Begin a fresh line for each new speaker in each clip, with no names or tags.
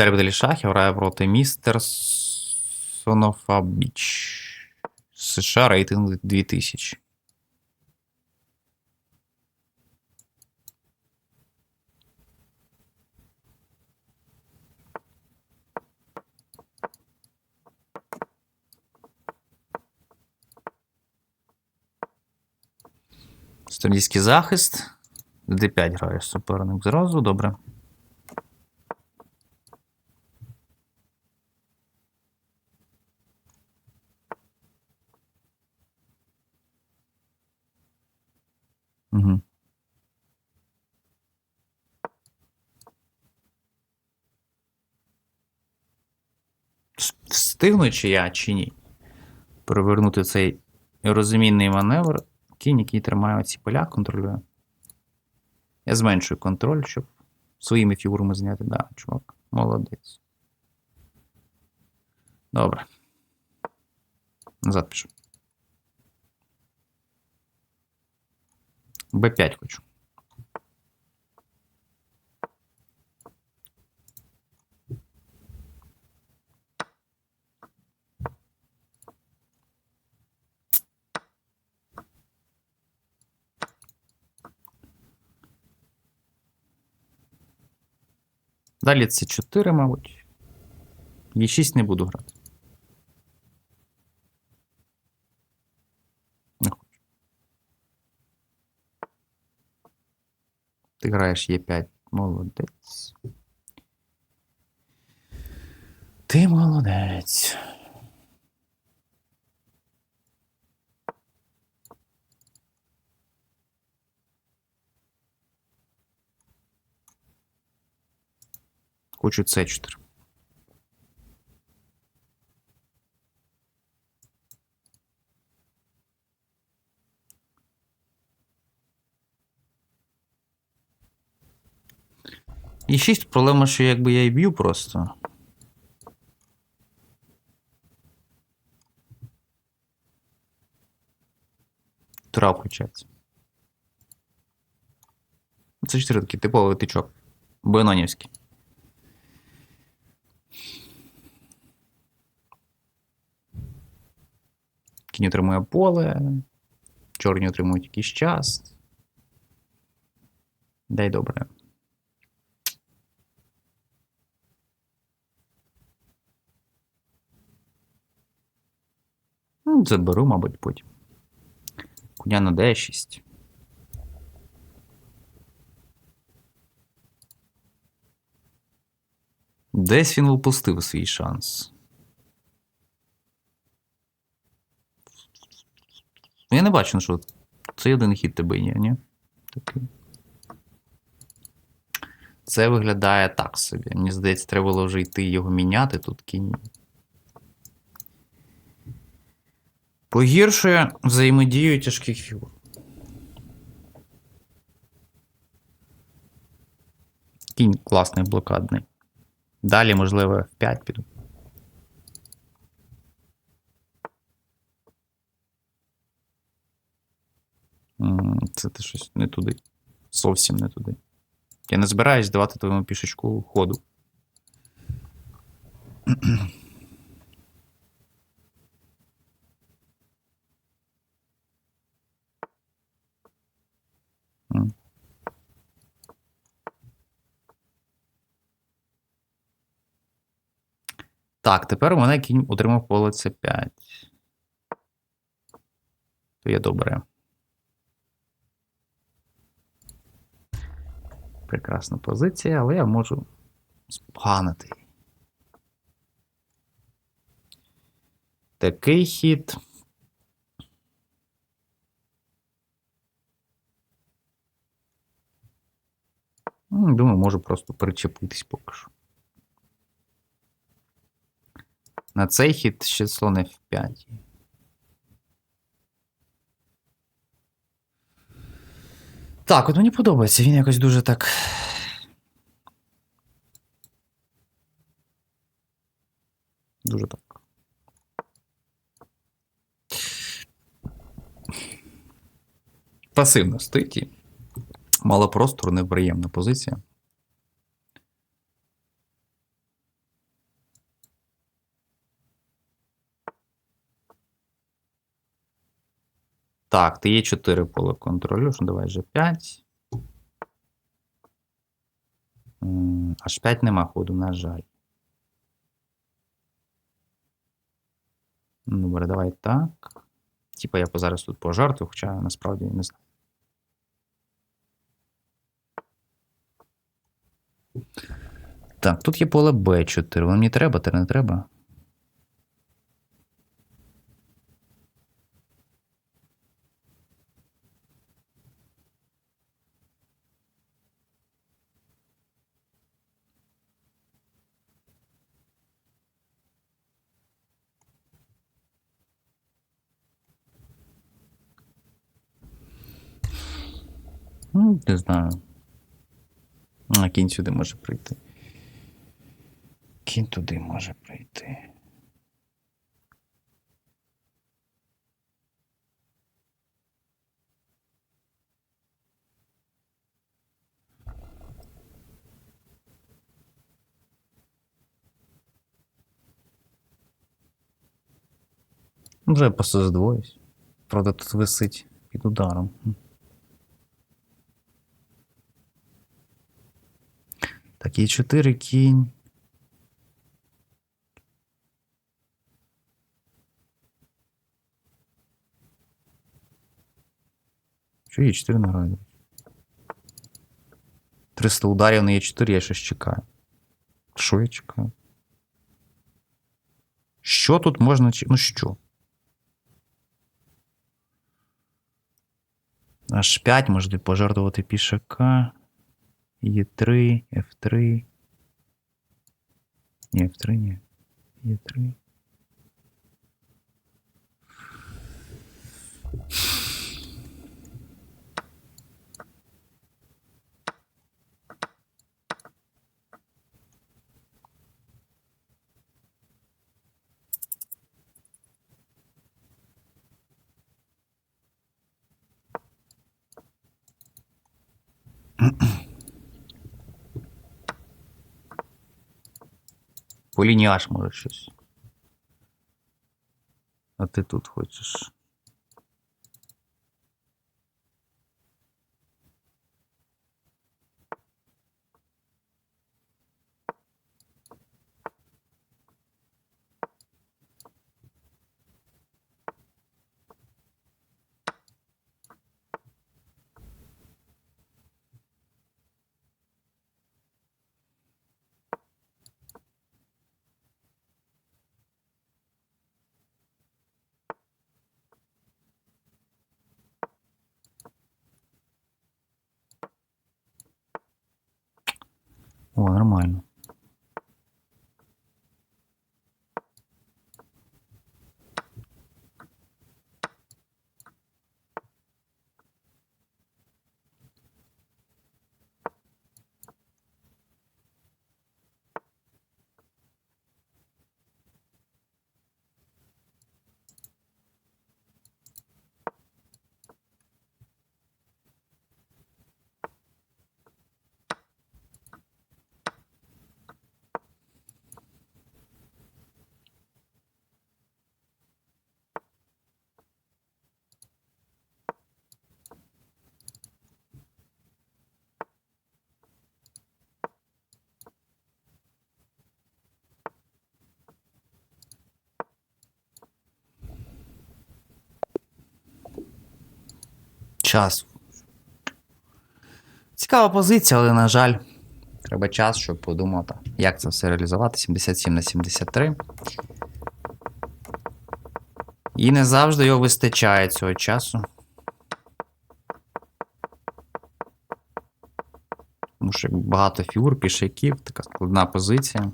Віталій Беделі Шахів грає проти містер Сонофабіч. США рейтинг 2000. Студійський захист. D5 граєш суперник зразу, добре. Угу. Встигну чи я, чи ні? Перевернути цей розумінний маневр. Кінь, який тримає ці поля, контролює. Я зменшую контроль, щоб своїми фігурами зняти. Да, чувак, молодець. Добре. Назад пишу. Б5 хочу. Далі це 4, мабуть. Є 6 не буду грати. Ти граєш Е5. Молодець. Ти молодець. Хочу С4. І 6 проблема, що якби я і б'ю просто. Тура включається. Це 4 такий типовий тичок. Бенонівський. Кінь отримує поле. Чорні отримують якийсь час. Дай добре. Заберу, мабуть, потім. Куня на D6. Десь він упустив свій шанс. Ну, я не бачу, що це один хід тебе є, ні? Це виглядає так собі. Мені здається, треба було вже йти його міняти тут кінь. Погіршує взаємодію тяжких фігур. Кінь класний блокадний. Далі, можливо, F5 піду. Це ти щось не туди. Зовсім не туди. Я не збираюсь давати твоєму пішечку ходу. Так, тепер мене кінь отримав поле С5. То є добре. Прекрасна позиція, але я можу споганити. Такий хід. Думаю, можу просто причепитись поки що. На цей хід ще слон F5. Так, от мені подобається, він якось дуже так. Дуже так. Пасивно стоїть мало простору, неприємна позиція. Так, ти є 4 поле контролю. Давай G5. Аж 5 нема ходу, на жаль. Ну, Добре, давай так. Типа я зараз тут пожартую, хоча насправді не знаю. Так, тут є поле Б4. Воно мені треба, ти не треба. Ну, не знаю. А кінь сюди може прийти. Кінь туди може прийти. Вже просто здвоюсь. Правда, тут висить під ударом. Так, є 4 кінь. Що є 4 награди? 300 ударів на є 4, я щось чекаю. Що я чекаю? Що тут можна? Ну що? Аж 5 можете пожертвувати пішака. Е3, F3. Не, F3, не. Е3. По лінії аж може щось. А ти тут хочеш. О, нормально. Час. Цікава позиція, але, на жаль, треба час, щоб подумати, як це все реалізувати. 77 на 73. І не завжди його вистачає цього часу. Тому що багато фігур, пішаків, така складна позиція.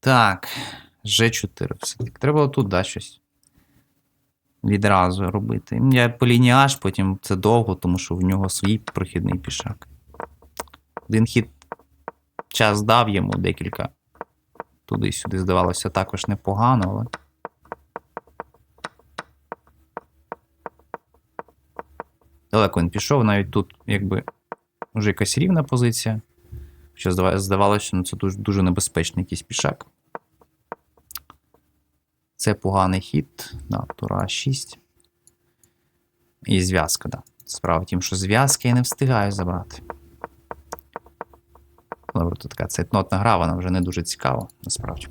Так, G4. Все-таки треба отут, да, щось відразу робити. Я по лінії аж, потім це довго, тому що в нього свій прохідний пішак. Один хід час дав йому декілька. Туди-сюди, здавалося, також непогано, але. Далеко він пішов, навіть тут, якби, вже якась рівна позиція. Що здавалося, ну це дуже, дуже небезпечний якийсь пішак. Це поганий хід. Да, тура 6. І зв'язка, да. Справа в тім, що зв'язки я не встигаю забрати. Добре, тут така цейтнотна гра, вона вже не дуже цікава, насправді.